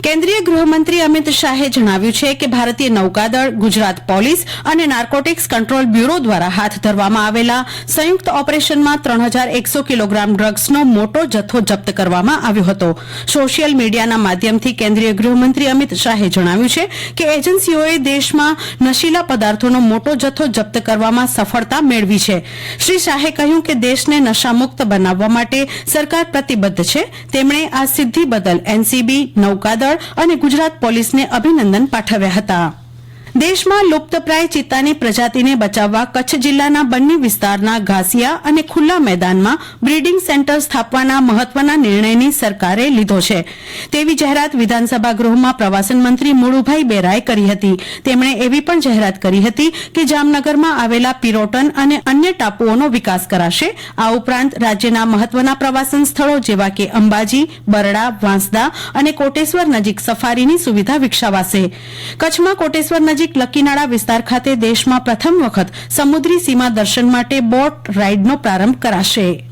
કેન્દ્રીય ગૃહમંત્રી અમિત શાહે જણાવ્યું છે કે ભારતીય નૌકાદળ, ગુજરાત પોલીસ અને નાર્કોટિક્સ કંટ્રોલ બ્યુરો દ્વારા હાથ ધરવામાં આવેલા સંયુક્ત ઓપરેશનમાં ત્રણ હજાર એકસો કિલોગ્રામ ડ્રગ્સનો મોટો જથ્થો જપ્ત કરવામાં આવ્યો હતો. સોશિયલ મીડિયાના માધ્યમથી કેન્દ્રીય ગૃહમંત્રી અમિત શાહે જણાવ્યું છે કે એજન્સીઓએ દેશમાં નશીલા પદાર્થોનો મોટો જથ્થો જપ્ત કરવામાં સફળતા મેળવી છે. શ્રી શાહે કહ્યું કે દેશને નશામુક્ત બનાવવા માટે સરકાર પ્રતિબદ્ધ છે. તેમણે આ સિદ્ધિ બદલ એનસીબી, નૌકાદળ અને ગુજરાત પોલીસને અભિનંદન પાઠવ્યા હતા. દેશમાં લુપ્તપ્રાય ચિત્તાની પ્રજાતિને બચાવવા કચ્છ જિલ્લાના બન્ની વિસ્તારના ઘાસિયા અને ખુલ્લા મેદાનમાં બ્રીડિંગ સેન્ટર સ્થાપવાના મહત્વના નિર્ણયની સરકારે લીધો છે. તેવી જાહેરાત વિધાનસભા ગૃહમાં પ્રવાસન મંત્રી મુળુભાઈ બેરાએ કરી હતી. તેમણે એવી પણ જાહેરાત કરી હતી કે જામનગરમાં આવેલા પિરોટન અને અન્ય ટાપુઓનો વિકાસ કરાશે. આ ઉપરાંત રાજ્યના મહત્વના પ્રવાસન સ્થળો જેવા કે અંબાજી, બરડા, વાંસદા અને કોટેશ્વર નજીક સફારીની સુવિધા વિકસાવાશે. કચ્છમાં કોટેશ્વર નજીક લકીનાળા વિસ્તાર ખાતે દેશમાં પ્રથમ વખત સમુદ્રી સીમા દર્શન માટે બોટ રાઇડનો પ્રારંભ કરાશે.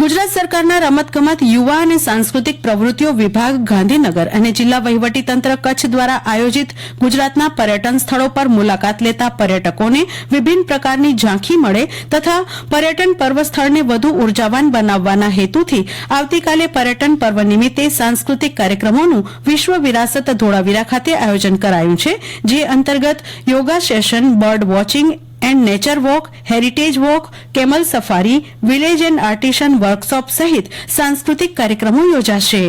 ગુજરાત સરકારના રમતગમત યુવા અને સાંસ્કૃતિક પ્રવૃત્તિઓ વિભાગ, ગાંધીનગર અને જિલ્લા વહીવટીતંત્ર કચ્છ દ્વારા આયોજિત ગુજરાતના પર્યટન સ્થળો પર મુલાકાત લેતા પર્યટકોને વિભિન્ન પ્રકારની ઝાંખી મળે તથા પર્યટન પર્વ સ્થળને વધુ ઉર્જાવાન બનાવવાના હેતુથી આવતીકાલે પર્યટન પર્વ નિમિત્તે સાંસ્કૃતિક કાર્યક્રમોનું વિશ્વ વિરાસત ધોળાવીરા ખાતે આયોજન કરાયું છે, જે અંતર્ગત yoga session, bird watching and nature walk heritage walk camel safari village and artisan workshop સહિત સાંસ્કૃતિક કાર્યક્રમો યોજાશે.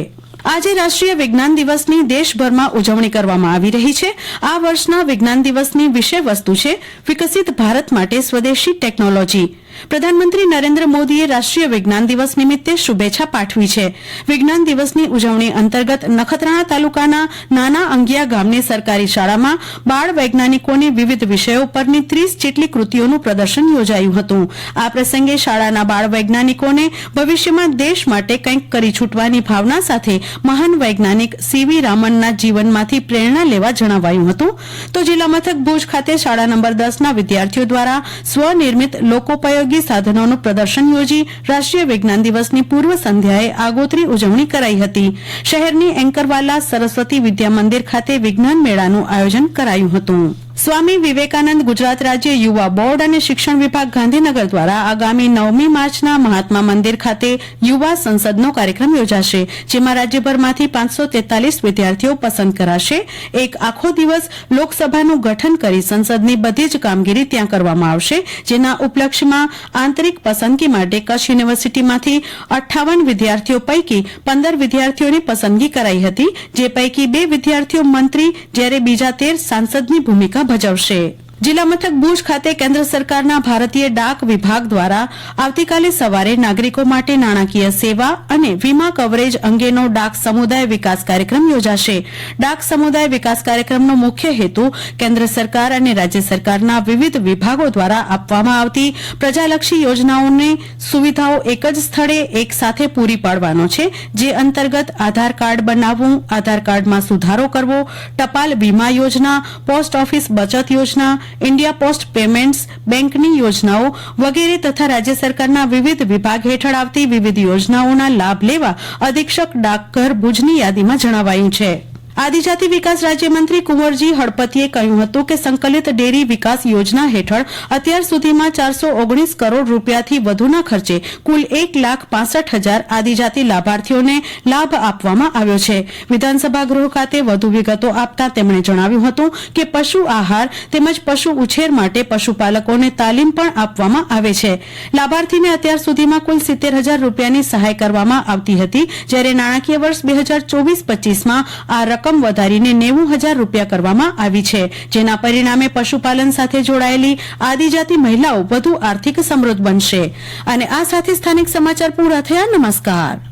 આજે રાષ્ટ્રીય વિજ્ઞાન દિવસની દેશભરમાં ઉજવણી કરવામાં આવી રહી છે. આ વર્ષના વિજ્ઞાન દિવસની વિષય વસ્તુ છે વિકસિત ભારત માટે સ્વદેશી ટેકનોલોજી. પ્રધાનમંત્રી નરેન્દ્ર મોદીએ રાષ્ટ્રીય વિજ્ઞાન દિવસ નિમિત્તે શુભેચ્છા પાઠવી છે. વિજ્ઞાન દિવસની ઉજવણી અંતર્ગત નખત્રાણા તાલુકાના નાના અંગિયા ગામની સરકારી શાળામાં બાળ વૈજ્ઞાનિકોની વિવિધ વિષયો પરની ત્રીસ જેટલી કૃતિઓનું પ્રદર્શન યોજાયું હતું. આ પ્રસંગે શાળાના બાળ વૈજ્ઞાનિકોને ભવિષ્યમાં દેશ માટે કંઈક કરી છૂટવાની ભાવના સાથે મહાન વૈજ્ઞાનિક સીવી રામનના જીવનમાંથી પ્રેરણા લેવા જણાવાયું હતું. તો જિલ્લા મથક ભુજ ખાતે શાળા નંબર દસના વિદ્યાર્થીઓ દ્વારા સ્વનિર્મિત લોકોપયોગી સાધનોનું પ્રદર્શન યોજી રાષ્ટ્રીય વિજ્ઞાન દિવસની પૂર્વ સંધ્યાએ આગોતરી ઉજવણી કરાઈ હતી. શહેરની એન્કરવાલા સરસ્વતી વિદ્યા મંદિર ખાતે વિજ્ઞાન મેળાનું આયોજન કરાયું હતું. સ્વામી વિવેકાનંદ ગુજરાત રાજ્ય યુવા બોર્ડ અને શિક્ષણ વિભાગ ગાંધીનગર દ્વારા આગામી નવમી માર્ચના મહાત્મા મંદિર ખાતે યુવા સંસદનો કાર્યક્રમ યોજાશે, જેમાં રાજ્યભરમાંથી પાંચસો વિદ્યાર્થીઓ પસંદ કરાશે. એક આખો દિવસ લોકસભાનું ગઠન કરી સંસદની બધી જ કામગીરી ત્યાં કરવામાં આવશે, જેના ઉપલક્ષ્યમાં આંતરિક પસંદગી માટે કચ્છ યુનિવર્સિટીમાંથી અઠ્ઠાવન વિદ્યાર્થીઓ પૈકી પંદર વિદ્યાર્થીઓની પસંદગી કરાઈ હતી, જે પૈકી બે વિદ્યાર્થીઓ મંત્રી, જ્યારે બીજા તેર સાંસદની ભૂમિકા ભજવશે. જિલ્લા મથક ભુજ ખાતે કેન્દ્ર સરકારના ભારતીય ડાક વિભાગ દ્વારા આવતીકાલે સવારે નાગરિકો માટે નાણાકીય સેવા અને વીમા કવરેજ અંગેનો ડાક સમુદાય વિકાસ કાર્યક્રમ યોજાશે. ડાક સમુદાય વિકાસ કાર્યક્રમનો મુખ્ય હેતુ કેન્દ્ર સરકાર અને રાજ્ય સરકારના વિવિધ વિભાગો દ્વારા આપવામાં આવતી પ્રજાલક્ષી યોજનાઓની સુવિધાઓ એક જ સ્થળે એક સાથે પૂરી પાડવાનો છે, જે અંતર્ગત આધાર કાર્ડ બનાવવું, આધાર કાર્ડમાં સુધારો કરવો, ટપાલ વીમા યોજના, પોસ્ટ ઓફિસ બચત યોજના ઇન્ડિયા પોસ્ટ પેમેન્ટ્સ બેંકની યોજનાઓ વગેરે તથા રાજ્ય સરકારના વિવિધ વિભાગ હેઠળ આવતી વિવિધ યોજનાઓના લાભ લેવા અધિક્ષક ડાકઘર ભુજની યાદીમાં જણાવાયું છે. આદિજાતિ વિકાસ રાજ્યમંત્રી કુંવરજી હળપતિએ કહ્યું હતું કે સંકલિત ડેરી વિકાસ યોજના હેઠળ અત્યાર સુધીમાં ચારસો ઓગણીસ કરોડ રૂપિયાથી વધુના ખર્ચે કુલ એક લાખ પાસઠ હજાર આદિજાતિ લાભાર્થીઓને લાભ આપવામાં આવ્યો છે. વિધાનસભા ગૃહ ખાતે વધુ વિગતો આપતા તેમણે જણાવ્યું હતું કે પશુ આહાર તેમજ પશુ ઉછેર માટે પશુપાલકોને તાલીમ પણ આપવામાં આવે છે. લાભાર્થીને અત્યાર સુધીમાં કુલ સિત્તેર હજાર રૂપિયાની સહાય કરવામાં આવતી હતી, જ્યારે નાણાકીય વર્ષ બે હજાર ચોવીસ પચીસમાં આ રકમ વધારીને નેવું હજાર રૂપિયા કરવામાં આવી છે, જેના પરિણામે પશુપાલન સાથે જોડાયેલી આદિજાતિ મહિલાઓ વધુ આર્થિક સમૃદ્ધ બનશે. અને આ સાથે સ્થાનિક સમાચાર પૂરા થયા. નમસ્કાર.